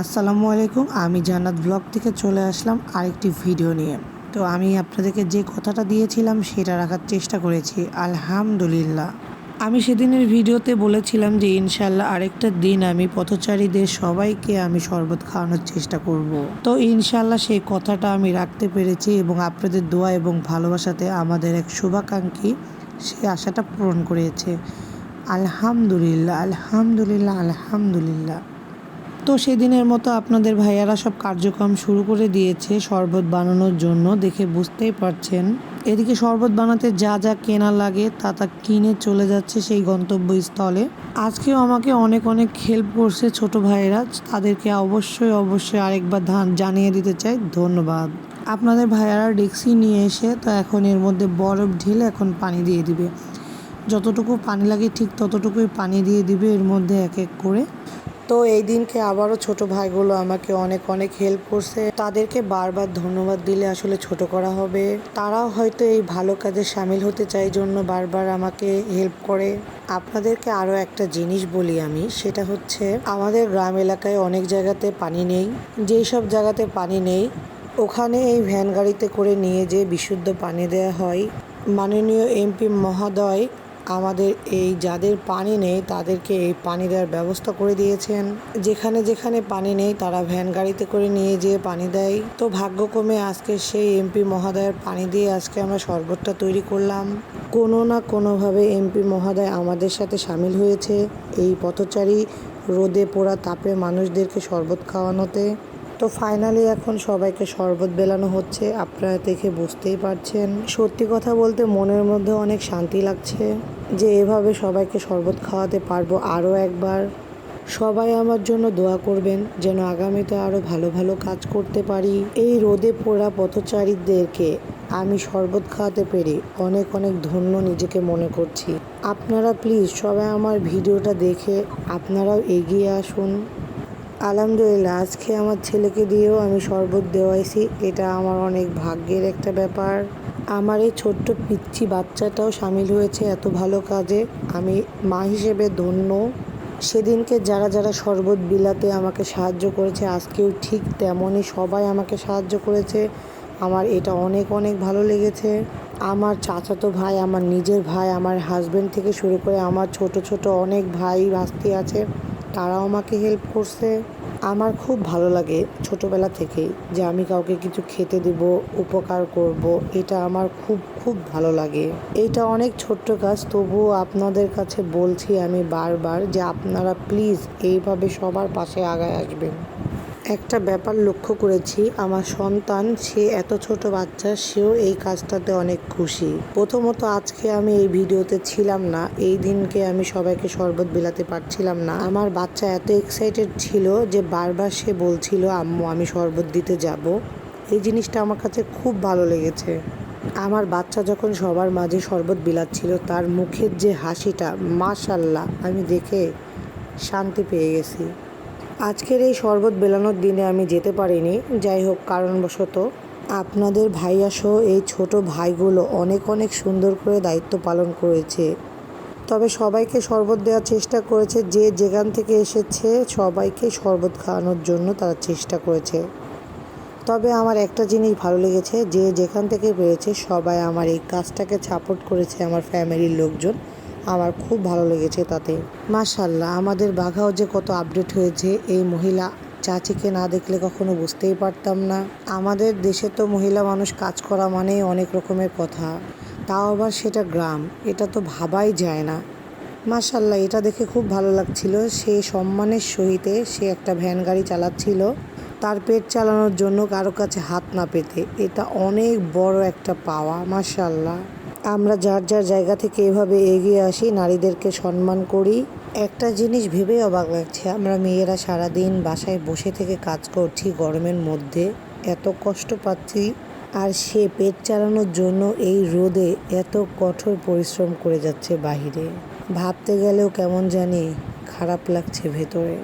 আসসালামু আলাইকুম, আমি জান্নাত ব্লগ থেকে চলে আসলাম আরেকটি ভিডিও নিয়ে। তো আমি আপনাদেরকে যে কথাটা দিয়েছিলাম সেটা রাখার চেষ্টা করেছি, আলহামদুলিল্লাহ। আমি সেদিনের ভিডিওতে বলেছিলাম যে ইনশাল্লাহ আরেকটা দিন আমি পথচারীদের সবাইকে আমি শরবত খাওয়ানোর চেষ্টা করব। তো ইনশাল্লাহ সেই কথাটা আমি রাখতে পেরেছি এবং আপনাদের দোয়া এবং ভালোবাসাতে আমাদের এক শুভাকাঙ্ক্ষী সেই আশাটা পূরণ করেছে। আলহামদুলিল্লাহ আলহামদুলিল্লাহ আলহামদুলিল্লাহ। তো সেদিনের মতো আপনাদের ভাইয়ারা সব কার্যক্রম শুরু করে দিয়েছে শরবত বানানোর জন্য, দেখে বুঝতেই পারছেন। এদিকে শরবত বানাতে যা যা কেনা লাগে তা তা কিনে চলে যাচ্ছে সেই গন্তব্যস্থলে। আজকেও আমাকে অনেক অনেক হেল্প করছে ছোট ভাইয়েরা, তাদেরকে অবশ্যই অবশ্যই আরেকবার ধান জানিয়ে দিতে চাই, ধন্যবাদ। আপনাদের ভাইয়ারা ডেক্সি নিয়ে এসে তো এখন এর মধ্যে বরফ ঢেলে এখন পানি দিয়ে দিবে। যতটুকু পানি লাগে ঠিক ততটুকুই পানি দিয়ে দিবে এর মধ্যে এক এক করে। তো এই দিনকে আবারও ছোট ভাইগুলো আমাকে অনেক অনেক হেল্প করছে। তাদেরকে বারবার ধন্যবাদ দিলে আসলে ছোট করা হবে। তারাও হয়তো এই ভালো কাজে সামিল হতে চাই জন্য বারবার আমাকে হেল্প করে। আপনাদেরকে আরও একটা জিনিস বলি আমি, সেটা হচ্ছে আমাদের গ্রাম এলাকায় অনেক জায়গাতে পানি নেই। যেই সব জায়গাতে পানি নেই, ওখানে এই ভ্যান গাড়িতে করে নিয়ে যে বিশুদ্ধ পানি দেওয়া হয়। মাননীয় এমপি মহোদয় আমাদের এই যাদের পানি নেই, তাদেরকে এই পানি দেওয়ার ব্যবস্থা করে দিয়েছেন। যেখানে যেখানে পানি নেই, তারা ভ্যান গাড়িতে করে নিয়ে যেয়ে পানি দেয়। তো ভাগ্যক্রমে আজকে সেই এমপি মহোদয়ের পানি দিয়ে আজকে আমরা শরবতটা তৈরি করলাম। কোনো না কোনোভাবে এমপি মহোদয় আমাদের সাথে সামিল হয়েছে এই পথচারী রোদে পোড়া তাপে মানুষদেরকে শরবত খাওয়ানোতে। তো ফাইনালি এখন সবাইকে শরবত বেলানো হচ্ছে। আপনারা দেখে বুঝতেই পারছেন। সত্যি কথা বলতে মনের মধ্যে অনেক শান্তি লাগছে যে এভাবে সবাইকে শরবত খাওয়াতে পারব আরও একবার। সবাই আমার জন্য দোয়া করবেন যেন আগামীতে আরও ভালো ভালো কাজ করতে পারি। এই রোদে পোড়া পথচারীদেরকে আমি শরবত খাওয়াতে পেরে অনেক অনেক ধন্য নিজেকে মনে করছি। আপনারা প্লিজ সবাই আমার ভিডিওটা দেখে আপনারাও এগিয়ে আসুন। আলহামদুলিল্লাহ, আজকে আমার ছেলেকে দিয়েও আমি শরবত দেওয়াইছি। এটা আমার অনেক ভাগ্যের একটা ব্যাপার। আমার এই ছোট্ট পিচ্ছি বাচ্চাটাও সামিল হয়েছে এত ভালো কাজে। আমি মা হিসেবে ধন্য। সেদিনকে যারা যারা শরবত বিলাতে আমাকে সাহায্য করেছে, আজকেও ঠিক তেমনই সবাই আমাকে সাহায্য করেছে। আমার এটা অনেক অনেক ভালো লেগেছে। আমার চাচাতো ভাই, আমার নিজের ভাই, আমার হাজব্যান্ড থেকে শুরু করে আমার ছোট ছোট অনেক ভাই ভাস্তি আছে। তারাও আমাকে হেল্প করছে। আমার খুব ভালো লাগে ছোটবেলা থেকেই যে আমি কাউকে কিছু খেতে দেব, উপকার করব, এটা আমার খুব খুব ভালো লাগে। এটা অনেক ছোট্ট কাজ, তবুও আপনাদের কাছে বলছি আমি বারবার যে আপনারা প্লিজ এইভাবে সবার পাশে আগায় আসবেন। একটা ব্যাপার লক্ষ্য করেছি, আমার সন্তান, সে এত ছোট বাচ্চা, সেও এই কাজটাতে অনেক খুশি। প্রথমত আজকে আমি এই ভিডিওতে ছিলাম না, এই দিনকে আমি সবাইকে শরবত বিলাতে পারছিলাম না। আমার বাচ্চা এত এক্সাইটেড ছিল যে বারবার সে বলছিল, আম্মু, আমি শরবত দিতে যাব। এই জিনিসটা আমার কাছে খুব ভালো লেগেছে। আমার বাচ্চা যখন সবার মাঝে শরবত বিলাচ্ছিল, তার মুখের যে হাসিটা মাশাল্লাহ আমি দেখে শান্তি পেয়ে গেছি। আজকের এই শরবত বেলানোর দিনে আমি যেতে পারিনি, যাই হোক কারণবশত। আপনাদের ভাইয়া সহ এই ছোট ভাইগুলো অনেক অনেক সুন্দর করে দায়িত্ব পালন করেছে। তবে সবাইকে শরবত দেওয়ার চেষ্টা করেছে, যে যেখান থেকে এসেছে সবাইকে শরবত খাওয়ানোর জন্য তারা চেষ্টা করেছে। তবে আমার একটা জিনিস ভালো লেগেছে, যে যেখান থেকে পেরেছে সবাই আমার এই কাজটাকে সাপোর্ট করেছে, আমার ফ্যামিলির লোকজন। আমার খুব ভালো লেগেছে তাতে। মাশাল্লাহ, আমাদের বাঘাও যে কত আপডেট হয়েছে, এই মহিলা চাচিকে না দেখলে কখনো বুঝতেই পারতাম না। আমাদের দেশে তো মহিলা মানুষ কাজ করা মানেই অনেক রকমের কথা। তাও আবার সেটা গ্রাম, এটা তো ভাবাই যায় না। মাশাল্লাহ, এটা দেখে খুব ভালো লাগছিল সে সম্মানের সহিতে সে একটা ভ্যান গাড়ি চালাচ্ছিল। তার পেট চালানোর জন্য কারও কাছে হাত না পেতে, এটা অনেক বড় একটা পাওয়া, মাশাল্লাহ। আমরা যার যার জায়গা থেকে এভাবে এগিয়ে আসি, নারীদেরকে সম্মান করি। একটা জিনিস ভেবে অবাক লাগছে, আমরা মেয়েরা সারাদিন বাসায় বসে থেকে কাজ করছি গরমের মধ্যে, এত কষ্ট পাচ্ছি। আর সে পেট চালানোর জন্য এই রোদে এত কঠোর পরিশ্রম করে যাচ্ছে বাহিরে। ভাবতে গেলেও কেমন জানি খারাপ লাগছে ভেতরে।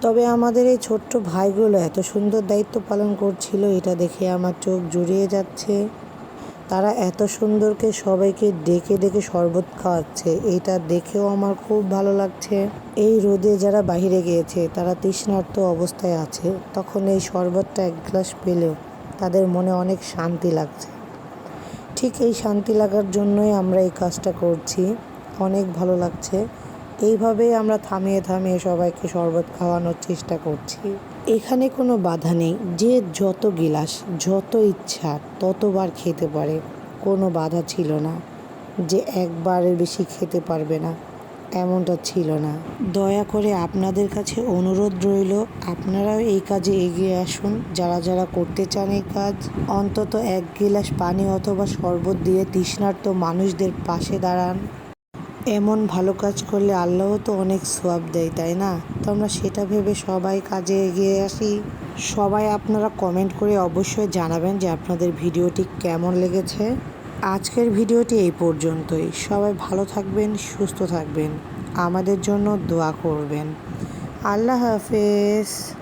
তবে আমাদের এই ছোট্ট ভাইগুলো এত সুন্দর দায়িত্ব পালন করছিল, এটা দেখে আমার চোখ জুড়িয়ে যাচ্ছে। তারা এত সুন্দরকে সবাইকে ডেকে ডেকে শরবত খাওয়াচ্ছে। এটা দেখেও আমার খুব ভালো লাগছে। এই রোদে যারা বাইরে গিয়েছে, তারা তৃষ্ণার্ত অবস্থায় আছে। তখন এই শরবতটা এক গ্লাস পেলেও তাদের মনে অনেক শান্তি লাগছে। ঠিক এই শান্তি লাগার জন্যই আমরা এই কাজটা করছি। অনেক ভালো লাগছে। এইভাবেই আমরা থামিয়ে থামিয়ে সবাইকে শরবত খাওয়ানোর চেষ্টা করছি। এখানে কোনো বাধা নেই। যে যত গিলাস, যত ইচ্ছা, ততবার খেতে পারে। কোনো বাধা ছিল না যে একবারের বেশি খেতে পারবে না। এমনটা ছিল না। দয়া করে আপনাদের কাছে অনুরোধ রইল, আপনারাও এই কাজে এগিয়ে আসুন। যারা যারা করতে চান এই কাজ, অন্তত এক গিলাস পানি অথবা শরবত দিয়ে তৃষ্ণার্ত মানুষদের পাশে দাঁড়ান। এমন ভালো কাজ করলে আল্লাহ তো অনেক সোয়াব দেয়, তাই না? তো আমরা সেটা ভেবে সবাই কাজে এগিয়ে আসি। সবাই আপনারা কমেন্ট করে অবশ্যই জানাবেন যে আপনাদের ভিডিওটি কেমন লেগেছে। আজকের ভিডিওটি এই পর্যন্তই। সবাই ভালো থাকবেন, সুস্থ থাকবেন। আমাদের জন্য দোয়া করবেন। আল্লাহ হাফেজ।